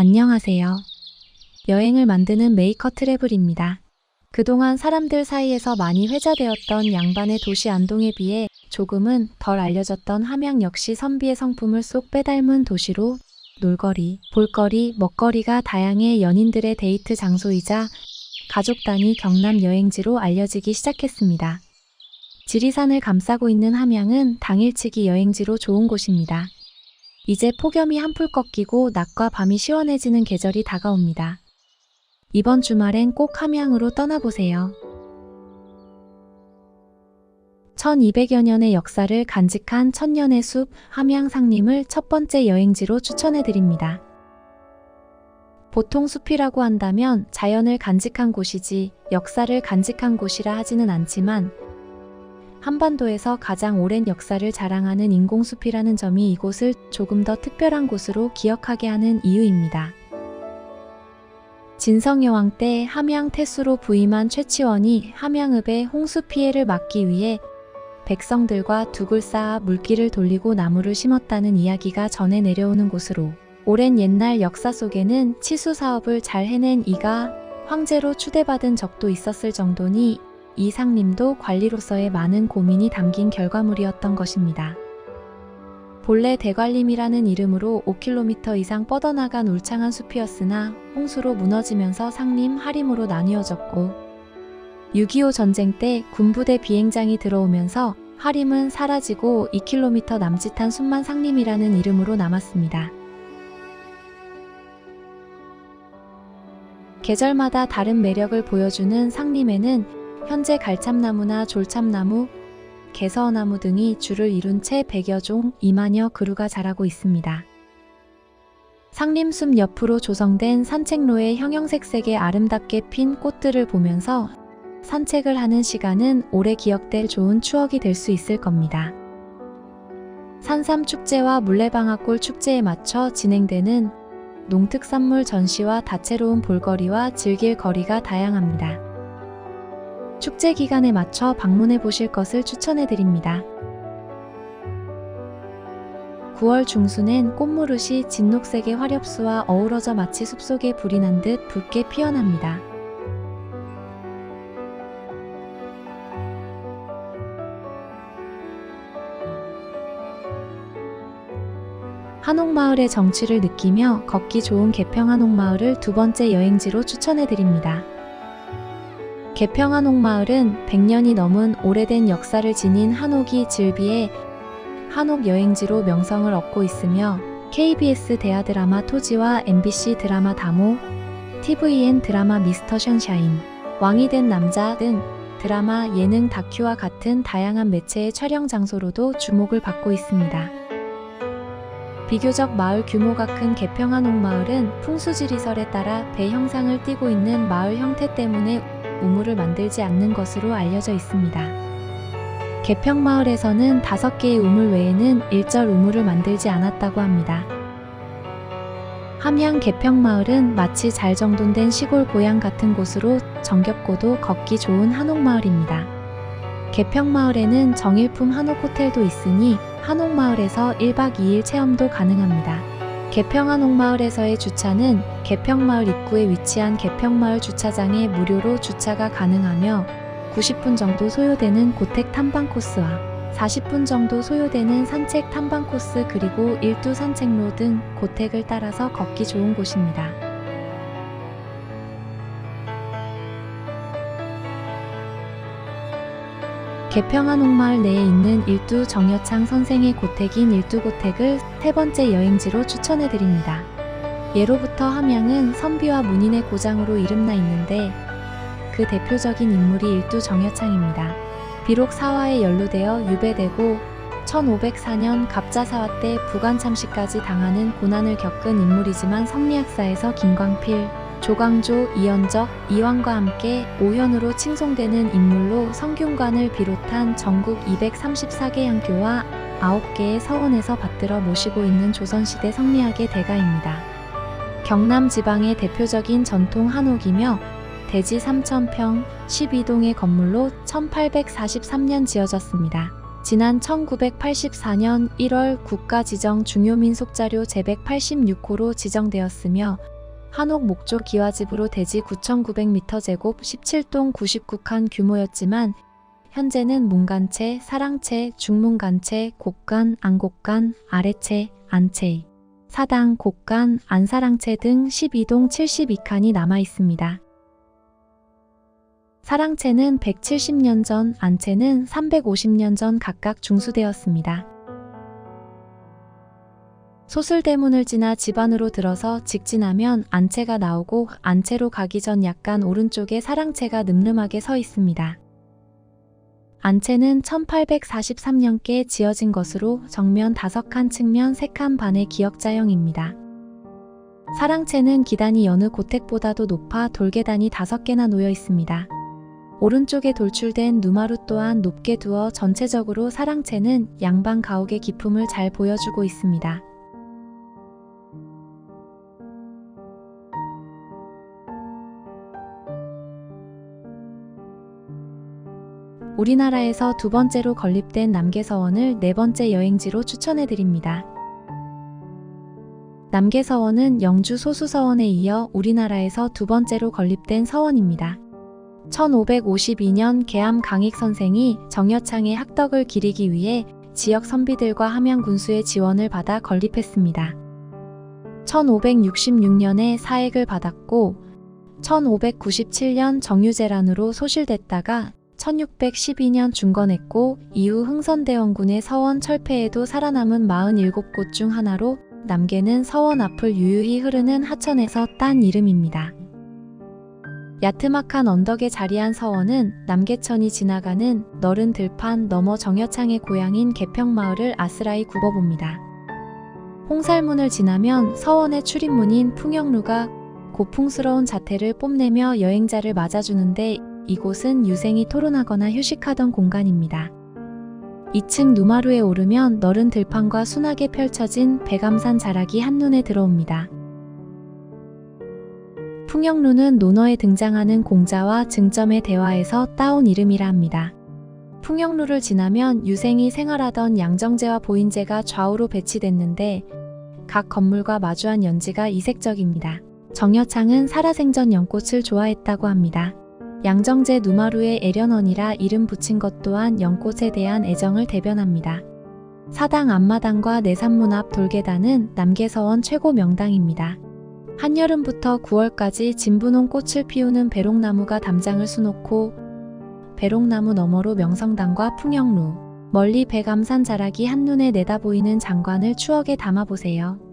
안녕하세요. 여행을 만드는 메이커 트래블입니다. 그동안 사람들 사이에서 많이 회자되었던 양반의 도시 안동에 비해 조금은 덜 알려졌던 함양 역시 선비의 성품을 쏙 빼닮은 도시로 놀거리, 볼거리, 먹거리가 다양해 연인들의 데이트 장소이자 가족 단위 경남 여행지로 알려지기 시작했습니다. 지리산을 감싸고 있는 함양은 당일치기 여행지로 좋은 곳입니다. 이제 폭염이 한풀 꺾이고 낮과 밤이 시원해지는 계절이 다가옵니다. 이번 주말엔 꼭 함양으로 떠나보세요. 1200여 년의 역사를 간직한 천년의 숲 함양 상림을 첫 번째 여행지로 추천해 드립니다. 보통 숲이라고 한다면 자연을 간직한 곳이지 역사를 간직한 곳이라 하지는 않지만 한반도에서 가장 오랜 역사를 자랑하는 인공숲이라는 점이 이곳을 조금 더 특별한 곳으로 기억하게 하는 이유입니다. 진성여왕 때 함양 태수로 부임한 최치원이 함양읍의 홍수 피해를 막기 위해 백성들과 둑을 쌓아 물길을 돌리고 나무를 심었다는 이야기가 전해 내려오는 곳으로 오랜 옛날 역사 속에는 치수 사업을 잘 해낸 이가 황제로 추대받은 적도 있었을 정도니 이 상림도 관리로서의 많은 고민이 담긴 결과물이었던 것입니다. 본래 대관림이라는 이름으로 5km 이상 뻗어나간 울창한 숲이었으나 홍수로 무너지면서 상림, 하림으로 나뉘어졌고 6.25 전쟁 때 군부대 비행장이 들어오면서 하림은 사라지고 2km 남짓한 숲만 상림이라는 이름으로 남았습니다. 계절마다 다른 매력을 보여주는 상림에는 현재 갈참나무나 졸참나무, 개서나무 등이 줄을 이룬 채 100여 종 2만여 그루가 자라고 있습니다. 상림숲 옆으로 조성된 산책로의 형형색색의 아름답게 핀 꽃들을 보면서 산책을 하는 시간은 오래 기억될 좋은 추억이 될 수 있을 겁니다. 산삼 축제와 물레방아골 축제에 맞춰 진행되는 농특산물 전시와 다채로운 볼거리와 즐길 거리가 다양합니다. 축제 기간에 맞춰 방문해 보실 것을 추천해 드립니다. 9월 중순엔 꽃무릇이 진녹색의 화렵수와 어우러져 마치 숲속에 불이 난 듯 붉게 피어납니다. 한옥마을의 정취를 느끼며 걷기 좋은 개평 한옥마을을 두 번째 여행지로 추천해 드립니다. 개평 한옥마을은 100년이 넘은 오래된 역사를 지닌 한옥이 즐비해 한옥 여행지로 명성을 얻고 있으며 KBS 대하 드라마 토지와 MBC 드라마 다모, TVN 드라마 미스터 션샤인, 왕이 된 남자 등 드라마, 예능, 다큐와 같은 다양한 매체의 촬영 장소로도 주목을 받고 있습니다. 비교적 마을 규모가 큰 개평한 옥마을은 풍수지리설에 따라 배 형상을 띠고 있는 마을 형태 때문에 우물을 만들지 않는 것으로 알려져 있습니다. 개평마을에서는 다섯 개의 우물 외에는 일절 우물을 만들지 않았다고 합니다. 함양 개평마을은 마치 잘 정돈된 시골 고향 같은 곳으로 정겹고도 걷기 좋은 한옥마을입니다. 개평마을에는 정일품 한옥호텔도 있으니 한옥마을에서 1박 2일 체험도 가능합니다. 개평한 옥마을에서의 주차는 개평마을 입구에 위치한 개평마을 주차장에 무료로 주차가 가능하며 90분 정도 소요되는 고택 탐방 코스와 40분 정도 소요되는 산책 탐방 코스 그리고 일두 산책로 등 고택을 따라서 걷기 좋은 곳입니다. 개평한 옥마을 내에 있는 일두 정여창 선생의 고택인 일두고택을 세 번째 여행지로 추천해 드립니다. 예로부터 함양은 선비와 문인의 고장으로 이름나 있는데 그 대표적인 인물이 일두 정여창입니다. 비록 사화에 연루되어 유배되고 1504년 갑자사화 때 부관 참시까지 당하는 고난을 겪은 인물이지만 성리학사에서 김광필, 조광조, 이연적, 이왕과 함께 오현으로 칭송되는 인물로 성균관을 비롯한 전국 234개 양교와 9개의 서원에서 받들어 모시고 있는 조선시대 성리학의 대가입니다. 경남 지방의 대표적인 전통 한옥이며 대지 3,000평 12동의 건물로 1843년 지어졌습니다. 지난 1984년 1월 국가 지정 중요민속자료 제186호로 지정되었으며 한옥 목조 기와집으로 대지 9,900m 제곱 17동 99칸 규모였지만 현재는 문간채, 사랑채, 중문간채, 곡간, 안곡간, 아래채, 안채, 사당, 곡간, 안사랑채 등 12동 72칸이 남아 있습니다. 사랑채는 170년 전, 안채는 350년 전 각각 중수되었습니다. 소술대문을 지나 집 안으로 들어서 직진하면 안채가 나오고 안채로 가기 전 약간 오른쪽에 사랑채가 늠름하게 서 있습니다. 안채는 1843년께 지어진 것으로 정면 5칸 측면 3칸 반의 기역자형입니다. 사랑채는 기단이 여느 고택보다도 높아 돌계단이 5개나 놓여 있습니다. 오른쪽에 돌출된 누마루 또한 높게 두어 전체적으로 사랑채는 양방 가옥의 기품을 잘 보여주고 있습니다. 우리나라에서 두 번째로 건립된 남계서원을 네 번째 여행지로 추천해 드립니다. 남계서원은 영주 소수서원에 이어 우리나라에서 두 번째로 건립된 서원입니다. 1552년 계암 강익 선생이 정여창의 학덕을 기리기 위해 지역 선비들과 함양 군수의 지원을 받아 건립했습니다. 1566년에 사액을 받았고 1597년 정유재란으로 소실됐다가 1612년 중건했고 이후 흥선대원군의 서원 철폐에도 살아남은 47곳 중 하나로 남계는 서원 앞을 유유히 흐르는 하천에서 딴 이름입니다. 야트막한 언덕에 자리한 서원은 남계천이 지나가는 너른 들판 너머 정여창의 고향인 개평마을을 아스라이 굽어봅니다. 홍살문을 지나면 서원의 출입문인 풍영루가 고풍스러운 자태를 뽐내며 여행자를 맞아주는데 이곳은 유생이 토론하거나 휴식하던 공간입니다. 2층 누마루에 오르면 너른 들판과 순하게 펼쳐진 백암산 자락이 한눈에 들어옵니다. 풍영루는 논어에 등장하는 공자와 증점의 대화에서 따온 이름이라 합니다. 풍영루를 지나면 유생이 생활하던 양정제와 보인제가 좌우로 배치됐는데 각 건물과 마주한 연지가 이색적입니다. 정여창은 살아생전 연꽃을 좋아했다고 합니다. 양정제 누마루의 애련원이라 이름 붙인 것 또한 연꽃에 대한 애정을 대변합니다. 사당 앞마당과 내산문 앞 돌계단은 남계서원 최고 명당입니다. 한여름부터 9월까지 진분홍 꽃을 피우는 배롱나무가 담장을 수놓고 배롱나무 너머로 명성당과 풍영루, 멀리 백암산 자락이 한눈에 내다보이는 장관을 추억에 담아보세요.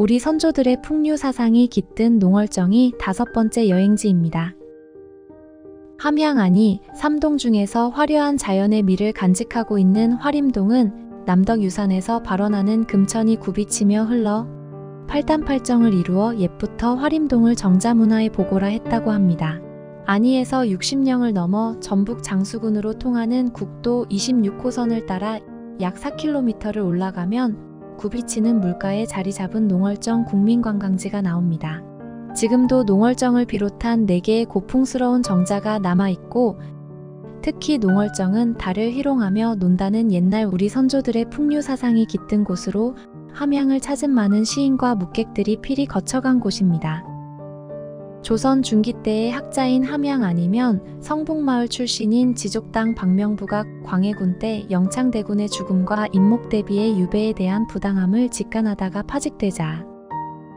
우리 선조들의 풍류 사상이 깃든 농월정이 다섯 번째 여행지입니다. 함양 안이 삼동 중에서 화려한 자연의 미를 간직하고 있는 화림동은 남덕 유산에서 발원하는 금천이 굽이치며 흘러 팔단팔정을 이루어 옛부터 화림동을 정자문화의 보고라 했다고 합니다. 안이에서 60령을 넘어 전북 장수군으로 통하는 국도 26호선을 따라 약 4km를 올라가면 굽이치는 물가에 자리 잡은 농월정 국민관광지가 나옵니다. 지금도 농월정을 비롯한 4개의 고풍스러운 정자가 남아있고 특히 농월정은 달을 희롱하며 논다는 옛날 우리 선조들의 풍류 사상이 깃든 곳으로 함양을 찾은 많은 시인과 묵객들이 필히 거쳐간 곳입니다. 조선 중기 때의 학자인 함양 아니면 성북마을 출신인 지족당 박명부가 광해군 때 영창대군의 죽음과 임목대비의 유배에 대한 부당함을 직간하다가 파직되자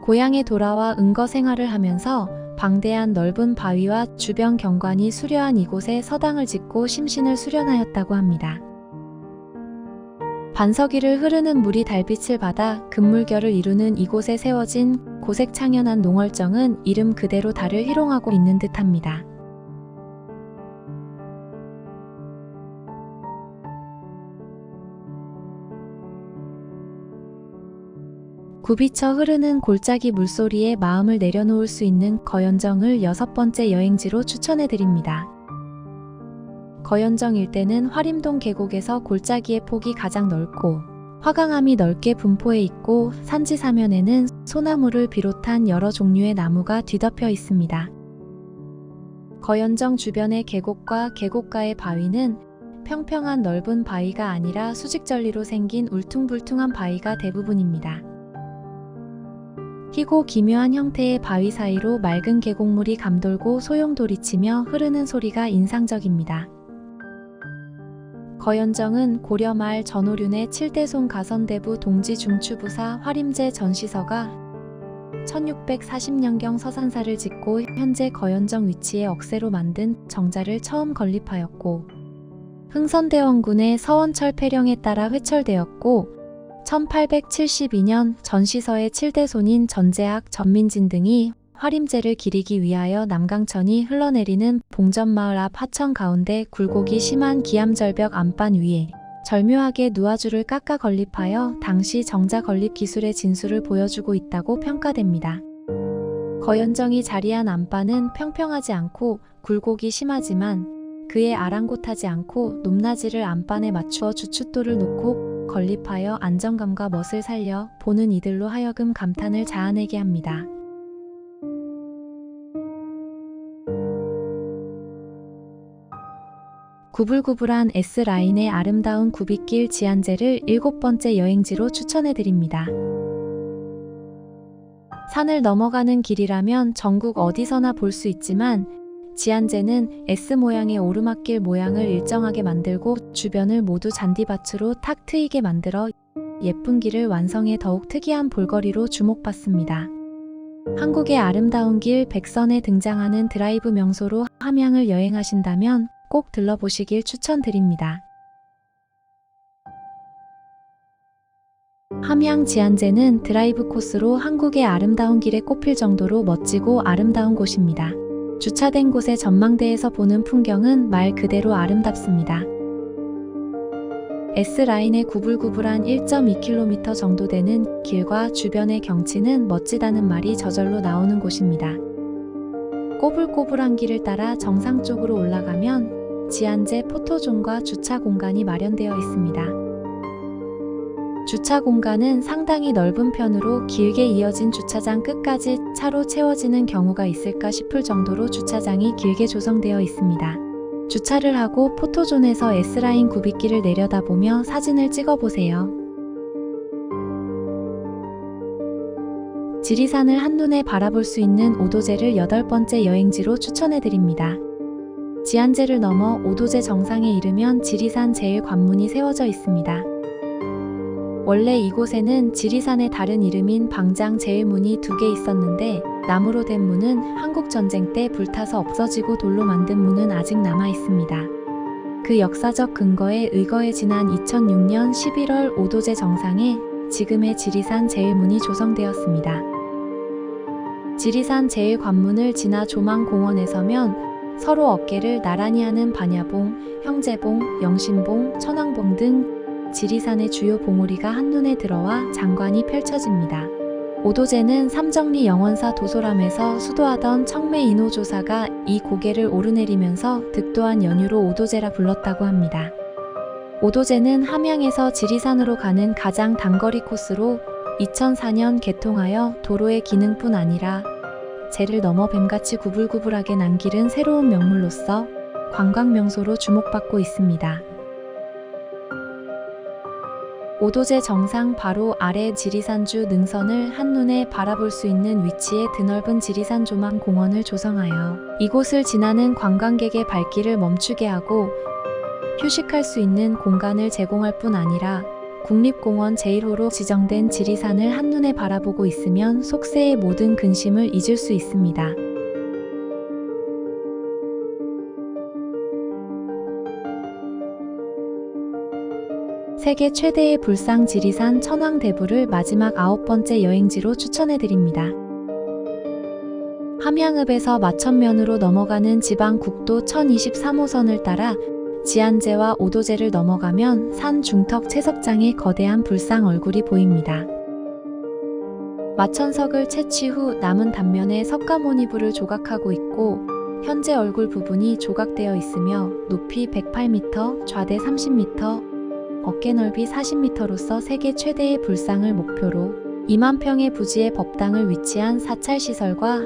고향에 돌아와 은거 생활을 하면서 방대한 넓은 바위와 주변 경관이 수려한 이곳에 서당을 짓고 심신을 수련하였다고 합니다. 반석 위를 흐르는 물이 달빛을 받아 금물결을 이루는 이곳에 세워진 고색 창연한 농월정은 이름 그대로 달을 희롱하고 있는 듯합니다. 굽이쳐 흐르는 골짜기 물소리에 마음을 내려놓을 수 있는 거연정을 여섯 번째 여행지로 추천해 드립니다. 거연정 일대는 화림동 계곡에서 골짜기의 폭이 가장 넓고 화강암이 넓게 분포해 있고 산지 사면에는 소나무를 비롯한 여러 종류의 나무가 뒤덮여 있습니다. 거연정 주변의 계곡과 계곡가의 바위는 평평한 넓은 바위가 아니라 수직절리로 생긴 울퉁불퉁한 바위가 대부분입니다. 희고 기묘한 형태의 바위 사이로 맑은 계곡물이 감돌고 소용돌이치며 흐르는 소리가 인상적입니다. 거연정은 고려 말 전오륜의 칠대손 가선대부 동지 중추부사 화림제 전시서가 1640년경 서산사를 짓고 현재 거연정 위치에 억새로 만든 정자를 처음 건립하였고 흥선대원군의 서원철 폐령에 따라 회철되었고 1872년 전시서의 7대손인 전제학, 전민진 등이 화림제를 기리기 위하여 남강천이 흘러내리는 봉전마을 앞 하천 가운데 굴곡이 심한 기암절벽 안반 위에 절묘하게 누아줄을 깎아 건립하여 당시 정자 건립 기술의 진수를 보여주고 있다고 평가됩니다. 거연정이 자리한 안반은 평평하지 않고 굴곡이 심하지만 그에 아랑곳하지 않고 높낮이를 안반에 맞추어 주춧돌을 놓고 건립하여 안정감과 멋을 살려 보는 이들로 하여금 감탄을 자아내게 합니다. 구불구불한 S라인의 아름다운 구빗길 지안제를 일곱 번째 여행지로 추천해드립니다. 산을 넘어가는 길이라면 전국 어디서나 볼 수 있지만 지안제는 S 모양의 오르막길 모양을 일정하게 만들고 주변을 모두 잔디밭으로 탁 트이게 만들어 예쁜 길을 완성해 더욱 특이한 볼거리로 주목받습니다. 한국의 아름다운 길 백선에 등장하는 드라이브 명소로 함양을 여행하신다면 꼭 들러보시길 추천드립니다. 함양 지안제는 드라이브 코스로 한국의 아름다운 길에 꼽힐 정도로 멋지고 아름다운 곳입니다. 주차된 곳의 전망대에서 보는 풍경은 말 그대로 아름답습니다. S라인의 구불구불한 1.2km 정도 되는 길과 주변의 경치는 멋지다는 말이 저절로 나오는 곳입니다. 꼬불꼬불한 길을 따라 정상 쪽으로 올라가면 지안제 포토존과 주차 공간이 마련되어 있습니다. 주차 공간은 상당히 넓은 편으로 길게 이어진 주차장 끝까지 차로 채워지는 경우가 있을까 싶을 정도로 주차장이 길게 조성되어 있습니다. 주차를 하고 포토존에서 S라인 구빗길을 내려다보며 사진을 찍어보세요. 지리산을 한눈에 바라볼 수 있는 오도제를 여덟 번째 여행지로 추천해드립니다. 지안제를 넘어 오도제 정상에 이르면 지리산 제일관문이 세워져 있습니다. 원래 이곳에는 지리산의 다른 이름인 방장 제일문이 두 개 있었는데 나무로 된 문은 한국전쟁 때 불타서 없어지고 돌로 만든 문은 아직 남아 있습니다. 그 역사적 근거에 의거해 지난 2006년 11월 오도제 정상에 지금의 지리산 제일문이 조성되었습니다. 지리산 제일관문을 지나 조망공원에 서면 서로 어깨를 나란히 하는 반야봉, 형제봉, 영신봉, 천왕봉 등 지리산의 주요 봉우리가 한눈에 들어와 장관이 펼쳐집니다. 오도제는 삼정리 영원사 도소람에서 수도하던 청매 인호조사가 이 고개를 오르내리면서 득도한 연유로 오도제라 불렀다고 합니다. 오도제는 함양에서 지리산으로 가는 가장 단거리 코스로 2004년 개통하여 도로의 기능뿐 아니라 제를 넘어 뱀같이 구불구불하게 난 길은 새로운 명물로서 관광 명소로 주목받고 있습니다. 오도제 정상 바로 아래 지리산주 능선을 한눈에 바라볼 수 있는 위치에 드넓은 지리산 조망 공원을 조성하여 이곳을 지나는 관광객의 발길을 멈추게 하고 휴식할 수 있는 공간을 제공할 뿐 아니라 국립공원 제1호로 지정된 지리산을 한눈에 바라보고 있으면 속세의 모든 근심을 잊을 수 있습니다. 세계 최대의 불상 지리산 천왕대부를 마지막 아홉 번째 여행지로 추천해드립니다. 함양읍에서 마천면으로 넘어가는 지방 국도 1023호선을 따라 지안제와 오도제를 넘어가면 산 중턱 채석장의 거대한 불상 얼굴이 보입니다. 마천석을 채취 후 남은 단면에 석가모니불을 조각하고 있고 현재 얼굴 부분이 조각되어 있으며 높이 108m, 좌대 30m, 어깨 넓이 40m로서 세계 최대의 불상을 목표로 2만 평의 부지의 법당을 위치한 사찰시설과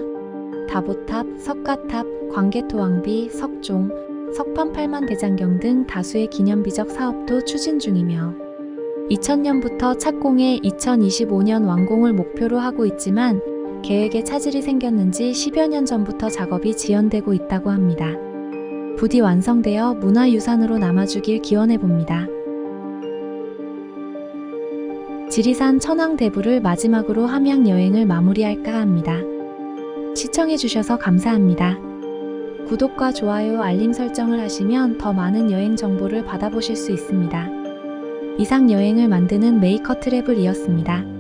다보탑, 석가탑, 광개토왕비, 석종, 석판 8만 대장경 등 다수의 기념비적 사업도 추진 중이며 2000년부터 착공해 2025년 완공을 목표로 하고 있지만 계획에 차질이 생겼는지 10여 년 전부터 작업이 지연되고 있다고 합니다. 부디 완성되어 문화유산으로 남아주길 기원해 봅니다. 지리산 천왕대부를 마지막으로 함양 여행을 마무리할까 합니다. 시청해주셔서 감사합니다. 구독과 좋아요, 알림 설정을 하시면 더 많은 여행 정보를 받아보실 수 있습니다. 이상 여행을 만드는 메이커 트래블이었습니다.